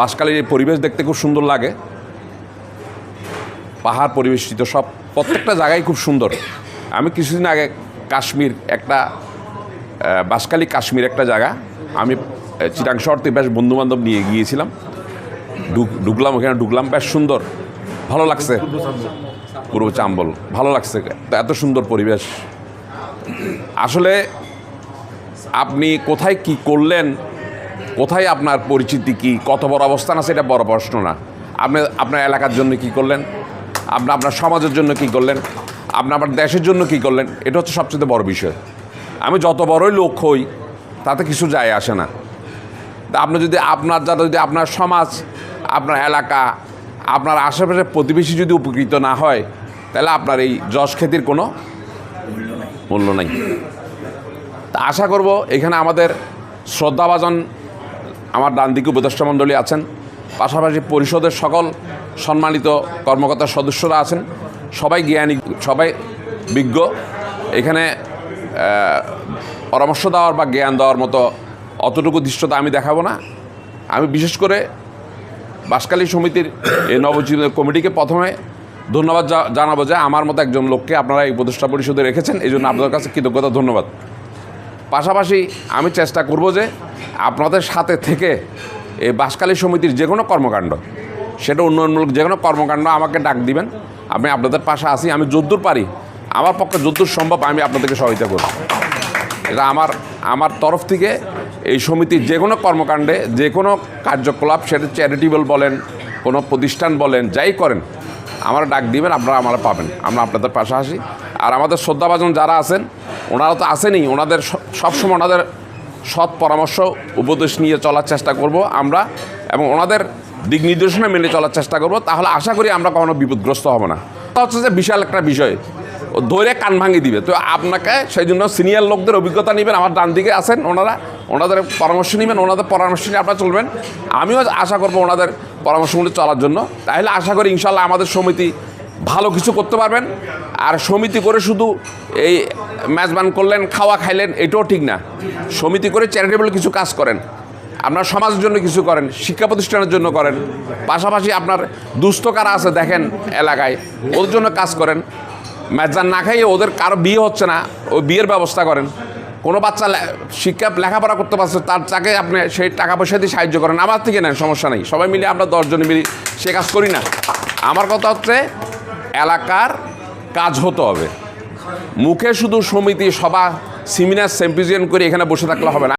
বাসকালের এই পরিবেশ দেখতে খুব সুন্দর লাগে। পাহাড় পরিবেষ্টিত সব, প্রত্যেকটা জায়গায় খুব সুন্দর। আমি কিছুদিন আগে কাশ্মীর একটা বাসকালী কাশ্মীর একটা জায়গা, আমি চিটাং শহর থেকে বেশ বন্ধুবান্ধব নিয়ে গিয়েছিলাম। ঢুক- ঢুকলাম ওখানে ঢুকলাম বেশ সুন্দর। ভালো লাগছে। পূর্ব চাম্বল, ভালো লাগছে। এত সুন্দর পরিবেশ। আসলে আপনি কোথায় কি করলেন কোথায় আপনার পরিচিতি কি? কত বড় অবস্থান আছে? এটা বড় প্রশ্ন না। আপনি আপনার এলাকার জন্য কি করলেন? আপনি আপনার সমাজের জন্য কি করলেন? আপনি আপনার দেশের জন্য কি করলেন? এটা হচ্ছে সবচেয়ে বড় বিষয়। আমি যত বড়ই লোক হই, তাতে কিছু যায় আসে না। আপনি যদি আপনার যারা যদি আপনার সমাজ, আপনার এলাকা, আপনার আশেপাশের প্রতিবেশী যদি উপকৃত না হয়, তাহলে আপনার এই যশ খ্যাতির কোনো মূল্য নেই। তা আশা করব এখানে আমাদের শ্রদ্ধাভাজন আমার ডান দিকে উপদেষ্টা মণ্ডলী আছেন। পাশাপাশি পরিষদের সকল সম্মানিত কর্মকর্তা সদস্যরা আছেন। সবাই জ্ঞানী, সবাই বিজ্ঞ। এখানে পরামর্শ দেওয়ার বা জ্ঞান দেওয়ার মতো অতটুকু দৃশ্যতা আমি দেখাবো না। আমি বিশেষ করে বাসকালী সমিতির এই নবজীবন কমিটিকে প্রথমে ধন্যবাদ জানাব যে আমার মতো একজন লোককে আপনারা এই উপদেষ্টা পরিষদে রেখেছেন। এই জন্য আপনাদের কাছে কৃতজ্ঞতা, ধন্যবাদ। পাশাপাশি আমি চেষ্টা করব যে আপনাদের সাথে থেকে এই বাসকালী সমিতির যে কোনো কর্মকাণ্ড, সেটা উন্নয়নমূলক যে কোনো কর্মকাণ্ড আমাকে ডাক দিবেন। আমি আপনাদের পাশে আসি আমি যদ্দূর পারি, আমার পক্ষে যদ্দূর সম্ভব, আমি আপনাদেরকে সহায়তা করব। এটা আমার আমার তরফ থেকে এই সমিতির যে কোনো কর্মকাণ্ডে, যে কোনো কার্যকলাপ, সেটা চ্যারিটেবল বলেন, কোনো প্রতিষ্ঠান বলেন, যাই করেন, আমার ডাক দিবেন, আপনারা আমরা পাবেন। আমরা আপনাদের পাশে আসি আর আমাদের শ্রদ্ধাভাজন যারা আছেন, ওনারা তো আসেনি ওনাদের সবসময় ওনাদের সৎ পরামর্শ, উপদেশ নিয়ে চলার চেষ্টা করব আমরা এবং ওনাদের দিক নির্দেশনা মেনে চলার চেষ্টা করব, তাহলে আশা করি আমরা কখনো বিপদগ্রস্ত হব না। এটা হচ্ছে যে বিশাল একটা বিষয়। ও ধরে কান ভাঙিয়ে দিবে। তো আপনাকে সেই জন্য সিনিয়র লোকদের অভিজ্ঞতা নেবেন, আমার ডান দিকে আছেন ওনারা, ওনাদের পরামর্শ নেবেন, ওনাদের পরামর্শ নিয়ে আপনারা চলবেন। আমিও আশা করব ওনাদের পরামর্শগুলো চলার জন্য। তাহলে আশা করি ইনশাল্লাহ আমাদের সমিতি ভালো কিছু করতে পারবেন। আর সমিতি করে শুধু এই মেজবান করলেন, খাওয়া খাইলেন, এটাও ঠিক না। সমিতি করে চ্যারিটেবল কিছু কাজ করেন। আপনার সমাজের জন্য কিছু করেন, শিক্ষা প্রতিষ্ঠানের জন্য করেন। পাশাপাশি আপনার দুস্থ কারা আছে দেখেন এলাকায়, ওদের জন্য কাজ করেন। মেজান না খাইয়ে ওদের কারও বিয়ে হচ্ছে না ওই বিয়ের ব্যবস্থা করেন। কোনো বাচ্চা শিক্ষা, লেখাপড়া করতে পারছে, তার তাকে আপনি সেই টাকা পয়সা দিয়ে সাহায্য করেন। আমার থেকে নেন, সমস্যা নেই। সবাই মিলে আমরা দশজনে মিলে সে কাজ করি না। আমার কথা হচ্ছে এলাকার কাজ হতে হবে। মুখে শুধু সমিতি, সভা সেমিনার সেম্পিজিয়ান করে এখানে বসে থাকলে হবে না।